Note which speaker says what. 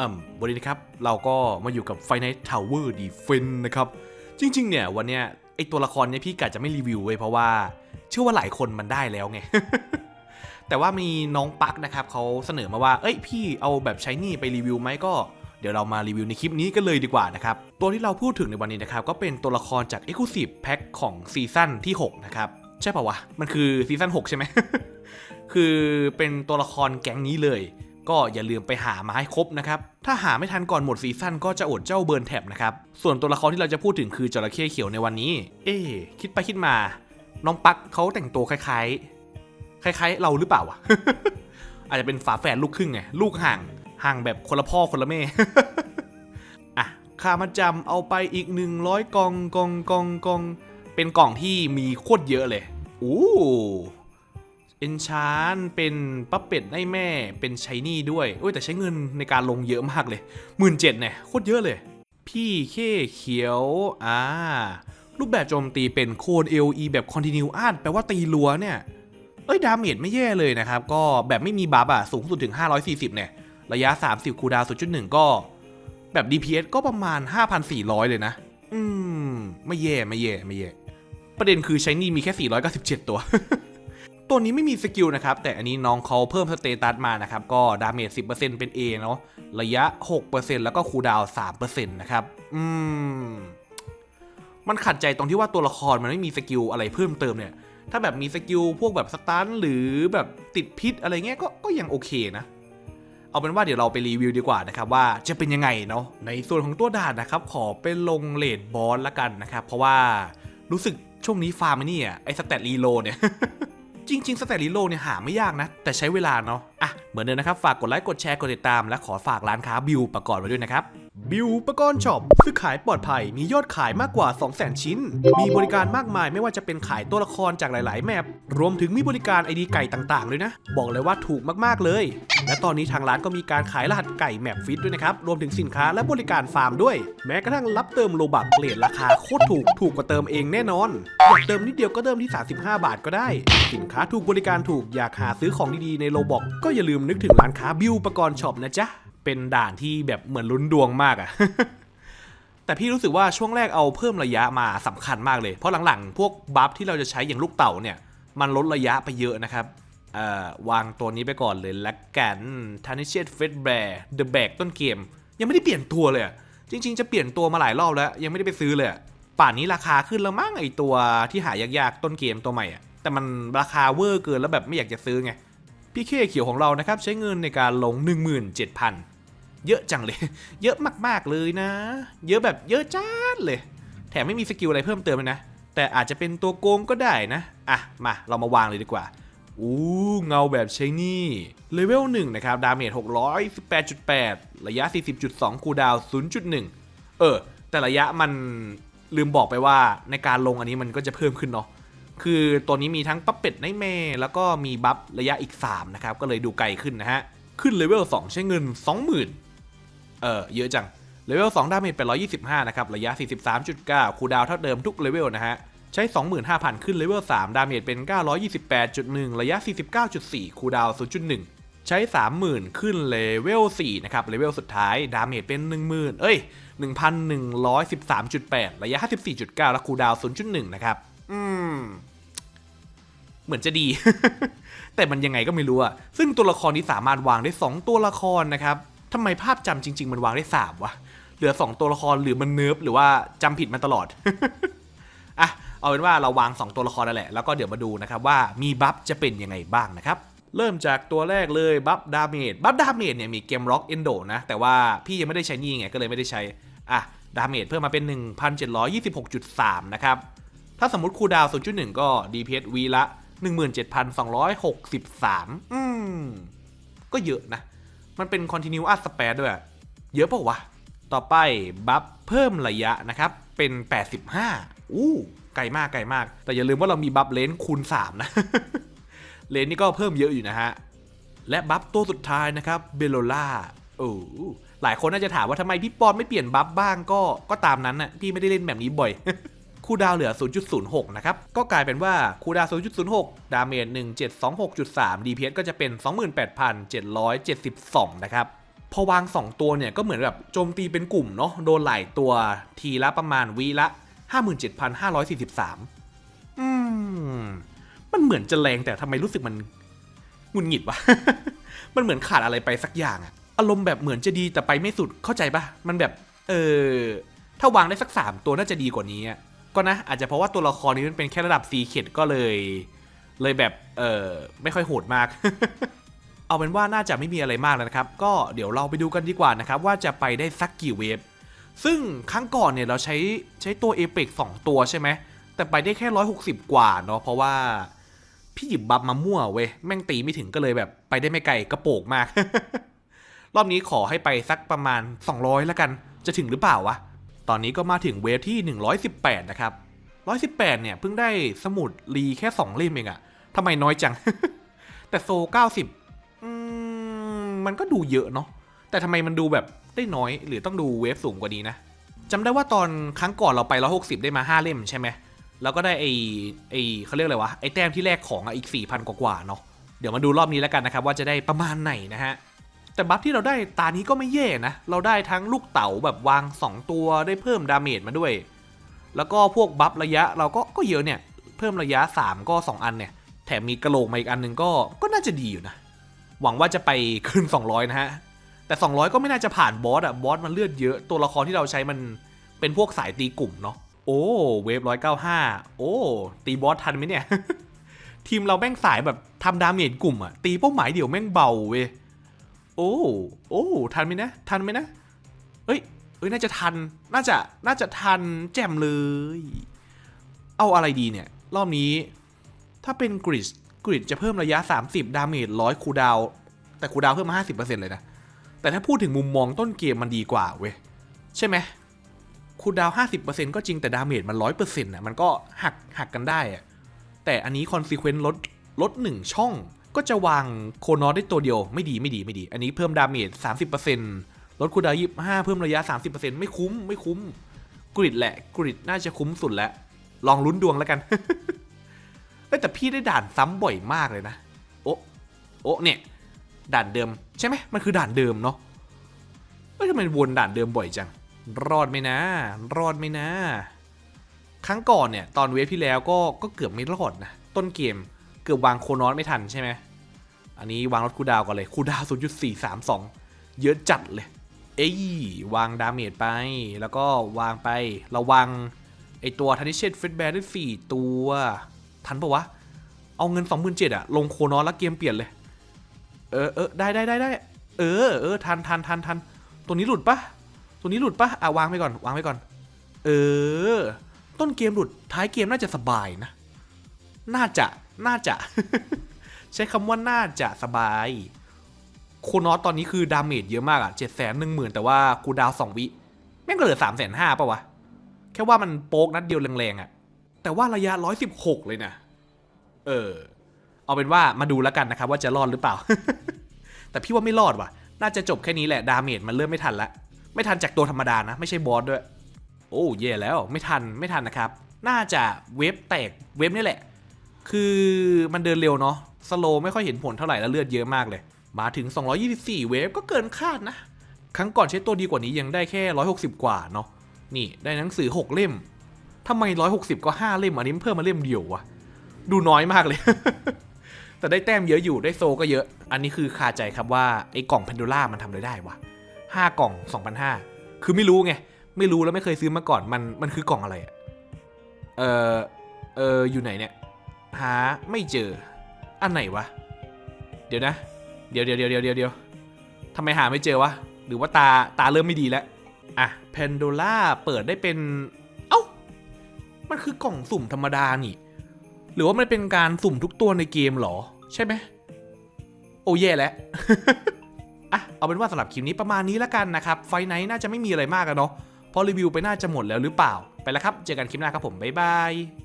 Speaker 1: อ่ำวันนี้นะครับ เราก็มาอยู่กับ Final Tower Defense นะครับ จริง ๆ เนี่ย วันเนี้ยไอตัวละครเนี่ยพี่กะจะไม่รีวิวเว้ยเพราะว่า เชื่อว่าหลายคนมันได้แล้วไง แต่ว่ามีน้องปักนะครับเขาเสนอมาว่า เอ้ยพี่เอาแบบใช้นี่ไปรีวิวไหมก็เดี๋ยวเรามารีวิวในคลิปนี้กันเลยดีกว่านะครับ ตัวที่เราพูดถึงในวันนี้นะครับ ก็เป็นตัวละครจาก Exclusive Pack ของซีซั่นที่ 6 นะครับ ใช่ป่าวะ มันคือซีซั่น6 ใช่ไหม คือเป็นตัวละครแก๊งนี้เลย ก็อย่าลืมไปหามาให้ครบนะครับ ถ้าหาไม่ทันก่อนหมดซีซั่นก็จะอดเจ้าเบิร์นแท็บนะครับ ส่วนตัวละครที่เราจะพูดถึงคือจระเข้เขียวในวันนี้ เอ๊คิดไปคิดมา น้องปักเขาแต่งตัวคล้ายๆ คล้ายๆ เราหรือเปล่าวะ อาจจะเป็นฝาแฝดลูกครึ่งไง ลูกห่าง ห่างแบบคนละพ่อคนละแม่ อะค่ามาจำเอาไปอีก 100กล่องกล่องกล่องกล่อง เป็นกล่องที่มีโคตรเยอะเลย อู้ เอนชานเป็นปั๊บเป็ดได้แม่เป็นชายนี่ด้วยโอ้ยแต่ใช้เงินในการลงเยอะมากเลยหมื่นเจ็ดเนี่ยโคตรเยอะเลย พี่เข้เขียวอ่ารูปแบบโจมตีเป็นโคน LE แบบ Continue อาดแปลว่าตีรัวเนี่ย เอ้ย ดาเมจไม่แย่เลยนะครับ ก็แบบไม่มีบัฟอะสูงสุดถึง 540 เนี่ย ระยะ 30 คูดาวน์0.1ก็ แบบ DPS ก็ประมาณ 5,400 เลยนะ อืม ไม่แย่ไม่แย่ไม่แย่ ประเด็นคือใช้นี่มีแค่ 497 ตัว ตัวนี้ไม่มีสกิลนะครับ แต่อันนี้น้องเขาเพิ่มสเตตัสมานะครับ ก็ดาเมจ10%เป็น A เนาะระยะ 6%แล้วก็คูดาวน์3%นะครับ อืม มันขัดใจตรงที่ว่าตัวละครมันไม่มีสกิลอะไรเพิ่มเติมเนี่ย ถ้าแบบมีสกิลพวกแบบสตันหรือแบบติดพิษอะไรเงี้ยก็ก็ยังโอเคนะเอาเป็นว่าเดี๋ยวเราไปรีวิวดีกว่านะครับว่าจะเป็นยังไงเนาะในส่วนของตัวด่านนะครับ ขอเป็นลงเลดบอสละกันนะครับ เพราะว่ารู้สึกช่วงนี้ฟาร์มไอ้นี่อะไอสแตทรีโลเนี่ย จริง ๆ สแตทรีโลเนี่ยหาไม่ยากนะ แต่ใช้เวลาเนาะอะเหมือนเดิมนะครับ ฝากกดไลค์กดแชร์กดติดตาม และขอฝากร้านค้าบิวประกอบไว้ด้วยนะครับ บิวอุปกรณ์ช็อปซื้อขายปลอดภัยมียอดขายมากกว่า 200,000 ชิ้น มีบริการมากมายไม่ว่าจะเป็นขายตัวละครจากหลาย ๆ แมปรวมถึงมีบริการไอดีไก่ต่าง ๆ เลยนะ บอกเลยว่าถูกมาก ๆ เลย และตอนนี้ทางร้านก็มีการขายรหัสไก่แมปฟิตด้วยนะครับ รวมถึงสินค้าและบริการฟาร์มด้วย แม้กระทั่งรับเติมโลบักเลทราคาโคตรถูกถูกกว่าเติมเองแน่นอนอยากเติมนิดเดียวก็เติมที่ 35 บาทก็ได้ สินค้าถูกบริการถูกอยากหาซื้อของดี ๆ ในโลบอกก็อย่าลืมนึกถึงร้านค้าบิวอุปกรณ์ช็อปนะจ๊ะ เป็นด่านที่แบบเหมือนลุ้นดวงมากอะแต่พี่รู้สึกว่าช่วงแรกเอาเพิ่มระยะมาสำคัญมากเลย เพราะหลังๆ พวกบัฟที่เราจะใช้อย่างลูกเต่าเนี่ย มันลดระยะไปเยอะนะครับวางตัวนี้ไปก่อนเลยและกันทานิเชียตเฟสแบร์เดอะแบกต้นเกม ยังไม่ได้เปลี่ยนตัวเลย จริง ๆ จะเปลี่ยนตัวมาหลายรอบแล้ว ยังไม่ได้ไปซื้อเลย ป่านนี้ราคาขึ้นแล้วมั้งไอตัวที่หายากๆต้นเกมตัวใหม่อะแต่มันราคาเวอร์เกินแล้วแบบไม่อยากจะซื้อไงพี่เคเขียวของเรานะครับใช้เงินในการลง 17,000 เยอะจังเลย เยอะมากๆเลยนะ เยอะแบบเยอะจ้าดเลย แถมไม่มีสกิลอะไรเพิ่มเติมเลยนะ แต่อาจจะเป็นตัวโกงก็ได้นะ อะ มาเรามาวางเลยดีกว่า อู้เงาแบบใช้นี่เลเวล1นะครับ ดาเมจ618.8 ระยะ 40.2 คูดาวน์0.1 เออ แต่ระยะมันลืมบอกไปว่าในการลงอันนี้มันก็จะเพิ่มขึ้นเนาะคือตัวนี้มีทั้งปั๊บเป็ดไนเมแล้วก็มีบัฟระยะอีก 3 นะครับ ก็เลยดูไกลขึ้นนะฮะ ขึ้นเลเวล2ใช้เงิน 20,000 เออเยอะจังเลเวล2ดาเมจเป็น125 นะครับ ระยะ 43.9 คูดาวเท่าเดิมทุกเลเวลนะฮะ ใช้ 25,000 ขึ้นเลเวล3ดาเมจเป็น 928.1 ระยะ 49.4 คูดาว 0.1 ใช้ 30,000 ขึ้นเลเวล4นะครับ เลเวลสุดท้ายดาเมจเป็น 10,000 เอ้ย 1,113.8 ระยะ 54.9 และคูดาว 0.1 นะครับ อืม เหมือนจะดี แต่มันยังไงก็ไม่รู้อะซึ่งตัวละครนี้สามารถวางได้ 2 ตัวละครนะครับ ทำไมภาพจำจริง ๆ มันวางได้3วะ เหลือ 2 ตัวละครหรือมันเนิร์ฟหรือว่าจำผิดมาตลอด อะ เอาเป็นว่าเราวาง 2 ตัวละครนั่นแหละ แล้วก็เดี๋ยวมาดูนะครับว่ามีบัฟจะเป็นยังไงบ้างนะครับ เริ่มจากตัวแรกเลยบัฟดาเมจ บัฟดาเมจเนี่ยมีเกมร็อกเอนโดนะ แต่ว่าพี่ยังไม่ได้ใช้นี่ไง ก็เลยไม่ได้ใช้ อะ ดาเมจเพิ่มมาเป็น 1,726.3 นะครับ ถ้าสมมติคูดาวน์0.1 ก็ DPS วีละ 17,263 อืม ก็เยอะนะ มันเป็น Continue Art Span ด้วย เยอะเปล่าวะ ต่อไปบัฟเพิ่มระยะนะครับ เป็น 85 อู้ ไกลมากไกลมาก แต่อย่าลืมว่าเรามีบัฟเลนคูณ 3 นะ เลนนี่ก็เพิ่มเยอะอยู่นะฮะ และบัฟตัวสุดท้ายนะครับเบโลล่าโอ้หลายคนน่าจะถามว่าทำไมพี่ปอนไม่เปลี่ยนบัฟบ้างก็ก็ตามนั้นนะพี่ไม่ได้เล่นแบบนี้บ่อย คูดาวเหลือ 0.06 นะครับ ก็กลายเป็นว่าคูดาวน์0.06 ดาเมจ 1726.3 DPS ก็จะเป็น 28,772 นะครับ พอวาง 2 ตัวเนี่ย ก็เหมือนแบบโจมตีเป็นกลุ่มเนาะ โดนหลายตัวทีละประมาณวีละ 57,543 อืม มันเหมือนจะแรงแต่ทำไมรู้สึกมันหงุนหงิดวะ มันเหมือนขาดอะไรไปสักอย่างอะอารมณ์แบบเหมือนจะดีแต่ไปไม่สุดเข้าใจปะมันแบบ เออถ้าวางได้สักสามตัวน่าจะดีกว่านี้อะ ก็นะอาจจะเพราะว่าตัวละครนี้มันเป็นแค่ระดับซีเข็ดก็เลย เลยแบบเออไม่ค่อยโหดมาก เอาเป็นว่าน่าจะไม่มีอะไรมากแล้วนะครับ ก็เดี๋ยวเราไปดูกันดีกว่านะครับ ว่าจะไปได้สักกี่เวฟซึ่งครั้งก่อนเนี่ยเราใช้ใช้ตัวเอเปกสองตัวใช่ไหมแต่ไปได้แค่160กว่าเนาะเพราะว่าพี่หยิบบัฟมามั่วเว้ยแม่งตีไม่ถึงก็เลยแบบ ไปได้ไม่ไกลกระโปกมาก รอบนี้ขอให้ไปสักประมาณ 200แล้วกัน จะถึงหรือเปล่าวะ ตอนนี้ก็มาถึงเวฟที่ 118 นะครับ 118 เนี่ยเพิ่งได้สมุดรีแค่ 2 เล่มเองอะทำไมน้อยจัง แต่โซ 90 อืม มันก็ดูเยอะเนาะ แต่ทำไมมันดูแบบได้น้อย หรือต้องดูเวฟสูงกว่านี้นะจำได้ว่าตอนครั้งก่อนเราไป 160 ได้มา 5 เล่มใช่ไหม แล้วก็ได้ไอ้ไอ้เขาเรียกอะไรวะ ไอ้แต้มที่แรกของอะอีก 4,000 กว่าๆเนาะ เดี๋ยวมาดูรอบนี้แล้วกันนะครับว่าจะได้ประมาณไหนนะฮะ แต่บัฟที่เราได้ตานี้ก็ไม่แย่นะ เราได้ทั้งลูกเต๋าแบบวาง 2 ตัวได้เพิ่มดาเมจมาด้วย แล้วก็พวกบัฟระยะเราก็ก็เยอะเนี่ย เพิ่มระยะ 3 ก็ 2 อันเนี่ย แถมมีกระโหลกมาอีกอันหนึงก็ก็น่าจะดีอยู่นะ หวังว่าจะไปขึ้น 200 นะฮะ แต่ 200 ก็ไม่น่าจะผ่านบอสอะบอสมันเลือดเยอะ ตัวละครที่เราใช้มันเป็นพวกสายตีกลุ่มเนาะ โอ้เวฟ195โอ้ ตีบอสทันไหมเนี่ย ทีมเราแม่งสายแบบทำดาเมจกลุ่มอะตีเป้าหมายเดี่ยวแม่งเบาเว้ย โอ้ โอ้ ทันไหมนะ ทันไหมนะ เอ้ย เอ้ย น่าจะทัน น่าจะ น่าจะทันแจ่มเลย เอาอะไรดีเนี่ย รอบนี้ ถ้าเป็นกริดกริดจะเพิ่มระยะ 30 ดาเมจ100คูดาว แต่คูดาวเพิ่มมา 50%เลยนะ แต่ถ้าพูดถึงมุมมองต้นเกมมันดีกว่าเว้ย ใช่ไหมคูดาวน์50%ก็จริงแต่ดาเมจมัน 100%น่ะมันก็หักหักกันได้อะแต่อันนี้คอนซีเควนต์ลดลด 1 ช่อง ก็จะวางโคนอสได้ตัวเดียวไม่ดีไม่ดีไม่ดี อันนี้เพิ่มดาเมจ30%ลดคูดาวน์25เพิ่มระยะ 30%ไม่คุ้มไม่คุ้มกริดแหละกริดน่าจะคุ้มสุดแล้ว ลองลุ้นดวงแล้วกันแต่พี่ได้ด่านซ้ำบ่อยมากเลยนะโอ้โอ้เนี่ย ด่านเดิม ใช่ไหมมันคือด่านเดิมเนาะเอ้ยทำไมวนด่านเดิมบ่อยจัง รอดไหมนะ รอดไหมนะ ครั้งก่อนเนี่ย ตอนเวฟที่แล้วก็ก็เกือบไม่รอดนะ ต้นเกม เกือบวางโคนอสไม่ทันใช่ไหม อันนี้วางรถคูดาวก่อนเลยคูดาวน์0.432เยอะจัดเลย เอ้ยวางดาเมจไป แล้วก็วางไประวังไอตัวทันิเชตเฟสแบร์ได้สี่ตัว ทันปะวะ เอาเงิน27,000อะลงโคนอสแล้วเกมเปลี่ยนเลย เออเออได้ได้ได้ได้เออเออทันทันทันทันตัวนี้หลุดปะตัวนี้หลุดปะอะวางไปก่อนวางไปก่อน เออ ต้นเกมหลุดท้ายเกมน่าจะสบายนะ น่าจะน่าจะ ใช้คำว่าน่าจะสบาย โคนอสตอนนี้คือดาเมจเยอะมากอะเจ็ดแสนหนึ่งหมื่นแต่ว่ากูดาวสองวิ แม่งก็เหลือสามแสนห้าป่ะวะ แค่ว่ามันโป๊กนัดเดียวแรงๆอะแต่ว่าระยะร้อยสิบหกเลยนะ เออ เอาเป็นว่ามาดูแล้วกันนะครับว่าจะรอดหรือเปล่า แต่พี่ว่าไม่รอดว่ะ น่าจะจบแค่นี้แหละ ดาเมจมันเริ่มไม่ทันละ ไม่ทันจากตัวธรรมดานะ ไม่ใช่บอสด้วย โอ้เย่แล้ว ไม่ทัน ไม่ทันนะครับ น่าจะเว็บแตก เว็บนี่แหละ คือมันเดินเร็วเนาะสโลไม่ค่อยเห็นผลเท่าไหร่แล้วเลือดเยอะมากเลย มาถึง 224 เวฟก็เกินคาดนะ ครั้งก่อนใช้ตัวดีกว่านี้ยังได้แค่ 160 กว่าเนาะนี่ได้หนังสือ 6 เล่มทำไม 160 ก็ 5 เล่มอันนี้เพิ่มมาเล่มเดียววะดูน้อยมากเลย แต่ได้แต้มเยอะอยู่ได้โซก็เยอะ อันนี้คือคาใจครับว่าไอ้กล่องเพนดูล่ามันทำอะไรได้วะห้ากล่อง2,500คือไม่รู้ไงไม่รู้แล้วไม่เคยซื้อมาก่อนมันมันคือกล่องอะไรอะเออเอออยู่ไหนเนี่ย หาไม่เจอ อันไหนวะ เดี๋ยวนะ เดี๋ยวเดี๋ยวเดี๋ยวเดี๋ยวเดี๋ยวทำไมหาไม่เจอวะ หรือว่าตาตาเริ่มไม่ดีแล้ว อะเพนโดล่าเปิดได้เป็น เอ้า มันคือกล่องสุ่มธรรมดานี่ หรือว่ามันเป็นการสุ่มทุกตัวในเกมหรอ ใช่ไหม โอ้แย่แล้วอะเอาเป็นว่าสำหรับคลิปนี้ประมาณนี้แล้วกันนะครับ ไฟไนท์น่าจะไม่มีอะไรมากอะเนาะพราะรีวิวไปน่าจะหมดแล้วหรือเปล่า ไปแล้วครับ เจอกันคลิปหน้าครับผม บ๊ายบาย